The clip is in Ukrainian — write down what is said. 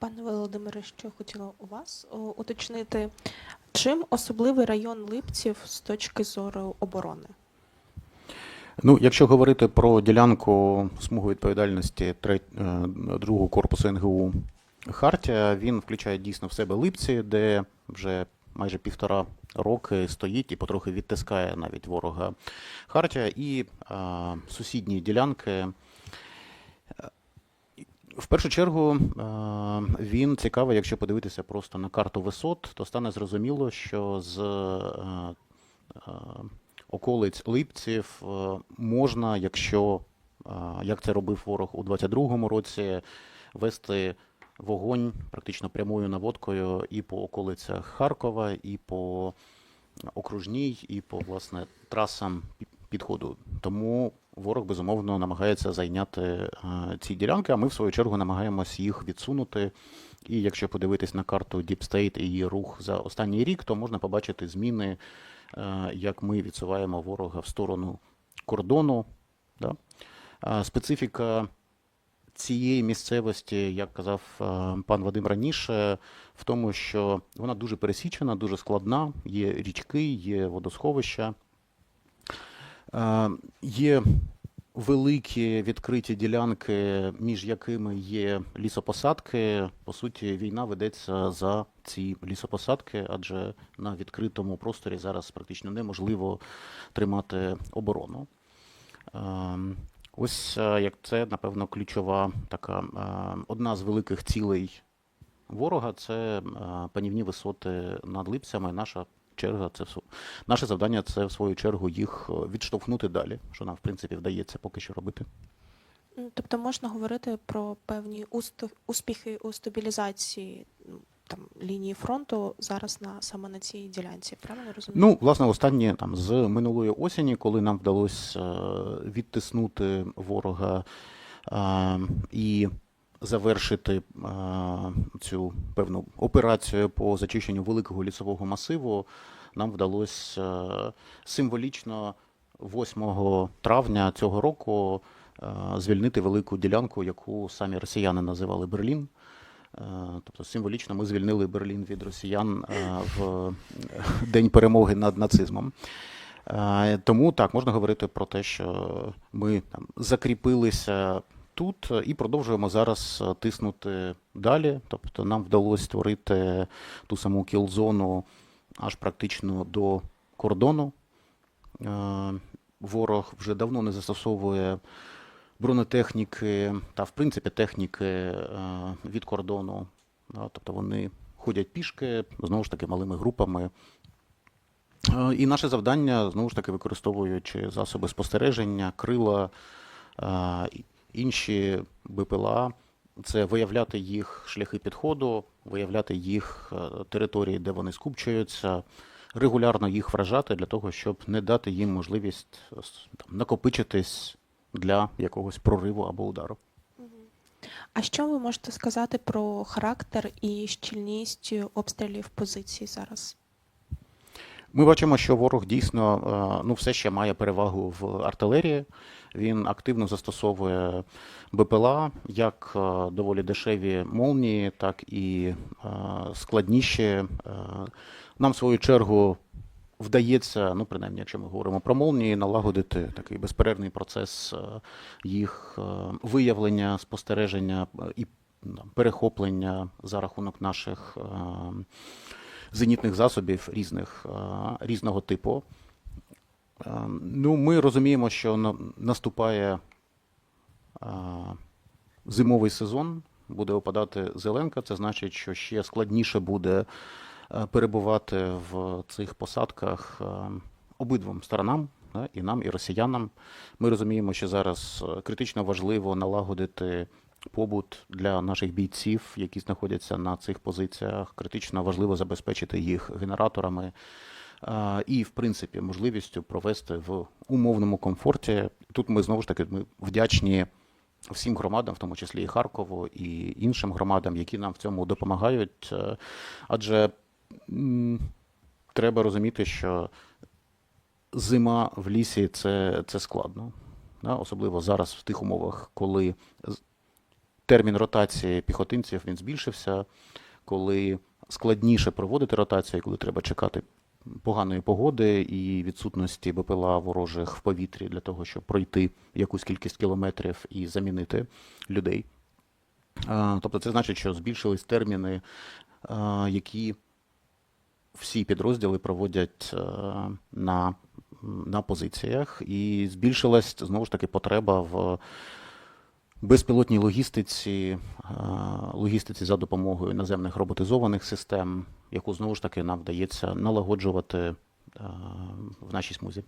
Пане Володимире, що хотіла у вас уточнити, чим особливий район Липців з точки зору оборони? Ну, якщо говорити про ділянку смугу відповідальності е, другого корпусу НГУ Хартія, він включає дійсно в себе Липці, де вже майже півтора роки стоїть і потрохи відтискає навіть ворога Хартія, і а, сусідні ділянки. В першу чергу е, він цікавий, якщо подивитися просто на карту висот, то стане зрозуміло, що з е, е, околиць Липців можна, якщо як це робив ворог у 22-му році, вести вогонь практично прямою наводкою і по околицях Харкова, і по окружній, і по власне трасам підходу. Тому ворог безумовно намагається зайняти е, ці ділянки, а ми в свою чергу намагаємось їх відсунути. І якщо подивитись на карту Deep State і її рух за останній рік, то можна побачити зміни, е, як ми відсуваємо ворога в сторону кордону. Да? Специфіка цієї місцевості, як казав е, пан Вадим раніше, в тому, що вона дуже пересічена, дуже складна. Є річки, є водосховища, є великі відкриті ділянки, між якими є лісопосадки. По суті, війна ведеться за ці лісопосадки, адже на відкритому просторі зараз практично неможливо тримати оборону. Ось як це, напевно, ключова така одна з великих цілей ворога це панівні висоти над липцями. Наша черга, це всо- наше завдання це в свою чергу їх е, відштовхнути далі, що нам в принципі вдається поки що робити. Тобто можна говорити про певні успіхи у стабілізації там лінії фронту зараз на саме на цій ділянці, правильно розумію? Ну, власне, останнє там з минулої осені, коли нам вдалося е, відтиснути ворога е, і завершити е, цю певну операцію по зачищенню великого лісового масиву, нам вдалося е, символічно 8 травня цього року е, звільнити велику ділянку, яку самі росіяни називали Берлін. Тобто символічно ми звільнили Берлін від росіян в день перемоги над нацизмом. Тому так можна говорити про те, що ми там закріпилися тут і продовжуємо зараз е, тиснути далі. Тобто нам вдалося створити ту саму кіл-зону аж практично до кордону. Е, Ворог вже давно не застосовує бронетехніки та, в принципі, техніки е, від кордону. Тобто вони ходять пішки, знову ж таки, малими групами. Е, І наше завдання, знову ж таки, використовуючи засоби спостереження, крила, е, інші БПЛА, це виявляти їх шляхи підходу, виявляти їх е, території, де вони скупчуються, регулярно їх вражати для того, щоб не дати їм можливість е, там, накопичитись для якогось прориву або удару. А що ви можете сказати про характер і щільність обстрілів позицій зараз? Ми бачимо, що ворог дійсно е, ну, все ще має перевагу в артилерії. Він активно застосовує БПЛА, як е, доволі дешеві молнії, так і е, складніші. Нам, в свою чергу, вдається, ну, принаймні, якщо ми говоримо про молнії, налагодити такий безперервний процес їх виявлення, спостереження і перехоплення за рахунок наших зенітних засобів різних, різного типу. Ну, ми розуміємо, що наступає зимовий сезон, буде опадати зеленка. Це значить, що ще складніше буде перебувати в цих посадках обидвом сторонам, і нам, і росіянам. Ми розуміємо, що зараз критично важливо налагодити побут для наших бійців, які знаходяться на цих позиціях. Критично важливо забезпечити їх генераторами е, і, в принципі, можливістю провести в умовному комфорті. Тут ми знову ж таки ми вдячні всім громадам, в тому числі і Харкову, і іншим громадам, які нам в цьому допомагають. Е, Адже треба розуміти, що зима в лісі це, це складно. Особливо зараз в тих умовах, коли термін ротації піхотинців він збільшився, коли складніше проводити ротацію, коли треба чекати поганої погоди і відсутності БПЛА ворожих в повітрі для того, щоб пройти якусь кількість кілометрів і замінити людей. Тобто це значить, що збільшились терміни, які всі підрозділи проводять на, на позиціях, і збільшилась знову ж таки потреба в безпілотній логістиці, е, логістиці за допомогою наземних роботизованих систем, яку знову ж таки нам вдається налагоджувати е, в нашій смузі.